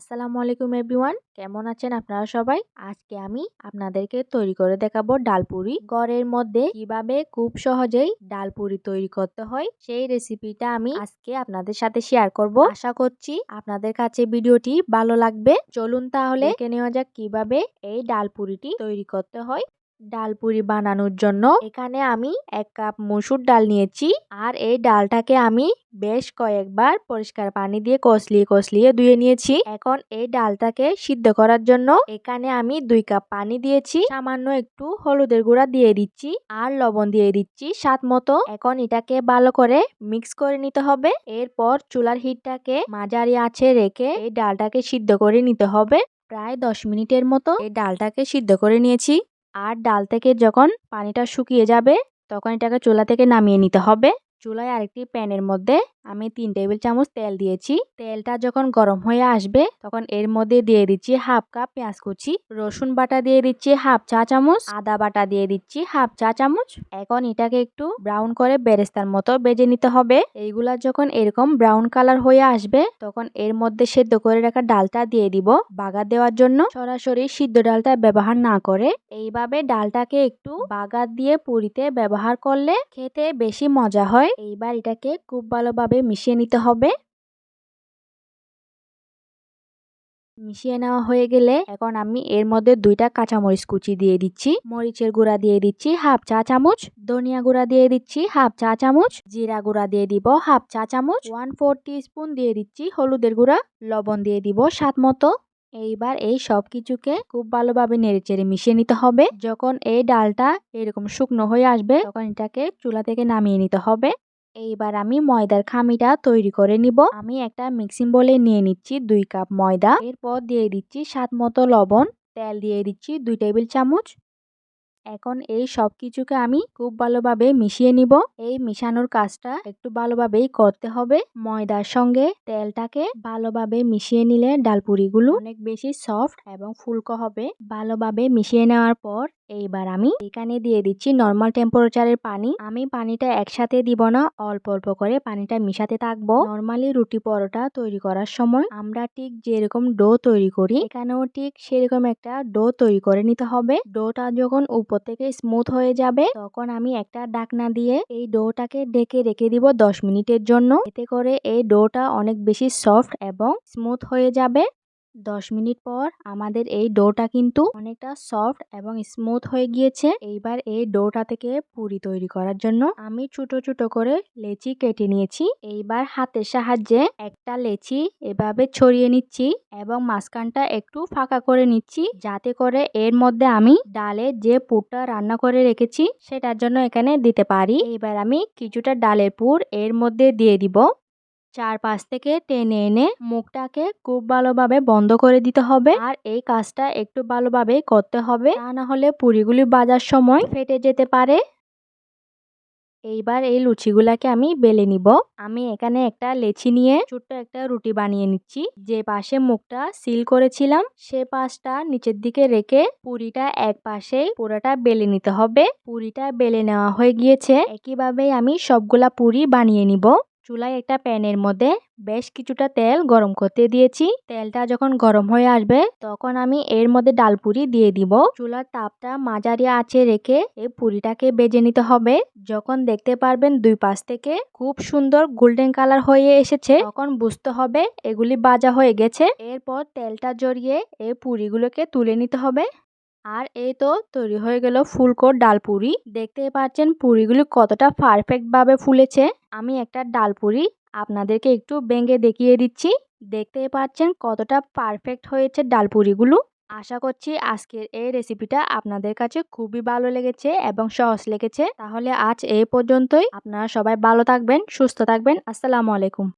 আসসালামু আলাইকুম এভরিওয়ান। কেমন আছেন আপনারা সবাই? আজকে আমি আপনাদেরকে তৈরি করে দেখাবো ডালপুরি। গড়ের মধ্যে কীভাবে খুব সহজেই ডালপুরি তৈরি করতে হয় সেই রেসিপিটা আমি আজকে আপনাদের সাথে শেয়ার করব। আশা করছি আপনাদের কাছে ভিডিওটি ভালো লাগবে। চলুন তাহলে দেখে নেওয়া যাক কীভাবে এই ডালপুরিটি তৈরি করতে হয়। ডালপুরি বানানোর জন্য এখানে আমি এক কাপ মসুর ডাল নিয়েছি। আর এই ডালটাকে আমি বেশ কয়েকবার পরিষ্কার পানি দিয়ে কষলিয়ে কষলিয়ে ধুয়ে নিয়েছি। এখন এই ডালটাকে সিদ্ধ করার জন্য এখানে আমি দুই কাপ পানি দিয়েছি। সামান্য একটু হলুদের গুঁড়া দিয়ে দিচ্ছি আর লবণ দিয়ে দিচ্ছি স্বাদ মতো। এখন এটাকে ভালো করে মিক্স করে নিতে হবে। এরপর চুলার হিটটাকে মাঝারি আছে রেখে এই ডালটাকে সিদ্ধ করে নিতে হবে। প্রায় দশ মিনিটের মতো এই ডালটাকে সিদ্ধ করে নিয়েছি। আর ডাল থেকে যখন পানিটা শুকিয়ে যাবে, তখন এটাকে চুলা থেকে নামিয়ে নিতে হবে। চুলায় আরেকটি প্যানের মধ্যে আমি তিন টেবিল চামচ তেল দিয়েছি। তেলটা যখন গরম হয়ে আসবে, তখন এর মধ্যে দিয়ে দিচ্ছি হাফ কাপ পেঁয়াজ কুচি, রসুন বাটা দিয়ে দিচ্ছি হাফ চা চামচ, আদা বাটা দিয়ে দিচ্ছি হাফ চা চামচ। এখন এটাকে একটু ব্রাউন করে বেরেস্তার মতো বেজে নিতে হবে। এইগুলা যখন এরকম ব্রাউন কালার হয়ে আসবে, তখন এর মধ্যে সেদ্ধ করে রাখা ডালটা দিয়ে দিব। বাগার দেওয়ার জন্য সরাসরি সিদ্ধ ডালটা ব্যবহার না করে। এইভাবে ডালটাকে একটু বাগার দিয়ে পুরিতে ব্যবহার করলে খেতে বেশি মজা হয়। এইবার এটাকে খুব ভালোভাবে মিশিয়ে নিতে হবে? মিশিয়ে নেওয়া হয়ে গেলে এখন আমি এর মধ্যে দুইটা কাঁচামরিচ কুচি দিয়ে দিচ্ছি, মরিচের গুঁড়া দিয়ে দিচ্ছি হাফ চা চামচ, ধনিয়া গুঁড়া দিয়ে দিচ্ছি হাফ চা চামচ, জিরা গুঁড়া দিয়ে দিব হাফ চা চামচ ওয়ান ফোর স্পুন দিয়ে দিচ্ছি হলুদের গুঁড়া, লবণ দিয়ে দিব স্বাদ মতো। এইবার এই সব কিছুকে খুব ভালোভাবে নেড়েচেড়ে মিশিয়ে নিতে হবে। যখন এই ডালটা এরকম শুকনো হয়ে আসবে, তখন এটাকে চুলা থেকে নামিয়ে নিতে হবে। এইবার আমি ময়দার খামিটা তৈরি করে নিব। আমি একটা মিক্সিং বলে নিয়ে নিচ্ছি দুই কাপ ময়দা। এরপর দিয়ে দিচ্ছি স্বাদ মতো লবণ। তেল দিয়ে দিচ্ছি দুই টেবিল চামচ। এখন এই সব কিছুকে আমি খুব ভালোভাবে মিশিয়ে নিব। এই মিশানোর কাজটা একটু ভালোভাবেই করতে হবে। ময়দার সঙ্গে তেলটাকে ভালোভাবে মিশিয়ে নিলে ডালপুরিগুলো অনেক বেশি সফট এবং ফুলকো হবে। ভালোভাবে মিশিয়ে নেওয়ার পর এইবার আমি এখানে দিয়ে দিচ্ছি নর্মাল টেম্পারেচারের পানি। আমি পানিটা একসাথে দিব না, অল্প অল্প করে পানিটা মিশাতে থাকব। নর্মালি রুটি পরোটা তৈরি করার সময় আমরা ঠিক যেরকম ডো তৈরি করি, এখানেও ঠিক সেরকম একটা ডো তৈরি করে নিতে হবে। ডোটা যখন উপর থেকে স্মুথ হয়ে যাবে, তখন আমি একটা ডাকনা দিয়ে এই ডোটাকে ডেকে রেখে দিব দশ মিনিটের জন্য। এতে করে এই ডোটা অনেক বেশি সফট এবং স্মুথ হয়ে যাবে। দশ মিনিট পর আমাদের এই ডোটা কিন্তু অনেকটা সফট এবং স্মুথ হয়ে গিয়েছে। এইবার এই ডোটা থেকে পুরি তৈরি করার জন্য আমি ছোট ছোট করে লেচি কেটে নিয়েছি। এইবার হাতের সাহায্যে একটা লেচি এভাবে ছড়িয়ে নিচ্ছি এবং মাঝখানটা একটু ফাঁকা করে নিচ্ছি যাতে করে এর মধ্যে আমি ডালের যে পুরটা রান্না করে রেখেছি সেটার জন্য এখানে দিতে পারি। এইবার আমি কিছুটা ডালের পুর এর মধ্যে দিয়ে দিব। চারপাশ থেকে টেনে এনে মুখটাকে খুব ভালোভাবে বন্ধ করে দিতে হবে। আর এই কাজটা একটু ভালোভাবে করতে হবে। তা না হলে পুরিগুলি বাজার সময় ফেটে যেতে পারে। এইবার এই লুচিগুলাকে আমি বেলে নিব। আমি এখানে একটা লেচি নিয়ে ছোট্ট একটা রুটি বানিয়ে নিচ্ছি। যে পাশে মুখটা সিল করেছিলাম, সে পাশটা নিচের দিকে রেখে পুরিটা এক পাশে পুরোটা বেলে নিতে হবে। পুরিটা বেলে নেওয়া হয়ে গিয়েছে। একইভাবেই আমি সবগুলা পুরি বানিয়ে নিব। চুলায় একটা প্যানের মধ্যে বেশ কিছুটা তেল গরম করতে দিয়েছি। তেলটা যখন গরম হয়ে আসবে, তখন আমি এর মধ্যে ডাল পুরি দিয়ে দিব। চুলার তাপটা মাঝারি আছে রেখে এই পুরিটাকে বেজে নিতে হবে। যখন দেখতে পারবেন দুই পাশ থেকে খুব সুন্দর গোল্ডেন কালার হয়ে এসেছে, তখন বুঝতে হবে এগুলি বাজা হয়ে গেছে। এরপর তেলটা জড়িয়ে এই পুরিগুলোকে তুলে নিতে হবে। আর এই তো তৈরি হয়ে গেল ফুলকোর ডাল পুরি। দেখতে পাচ্ছেন পুরিগুলি কতটা পারফেক্ট ভাবে ফুলেছে। আমি একটা ডাল পুরি আপনাদেরকে একটু বেঙ্গে দেখিয়ে দিচ্ছি। দেখতে পাচ্ছেন কতটা পারফেক্ট হয়েছে ডাল পুরিগুলো। আশা করছি আজকের এই রেসিপিটা আপনাদের কাছে খুবই ভালো লেগেছে এবং সহজ লেগেছে। তাহলে আজ এই পর্যন্তই। আপনারা সবাই ভালো থাকবেন, সুস্থ থাকবেন। আসসালামু আলাইকুম।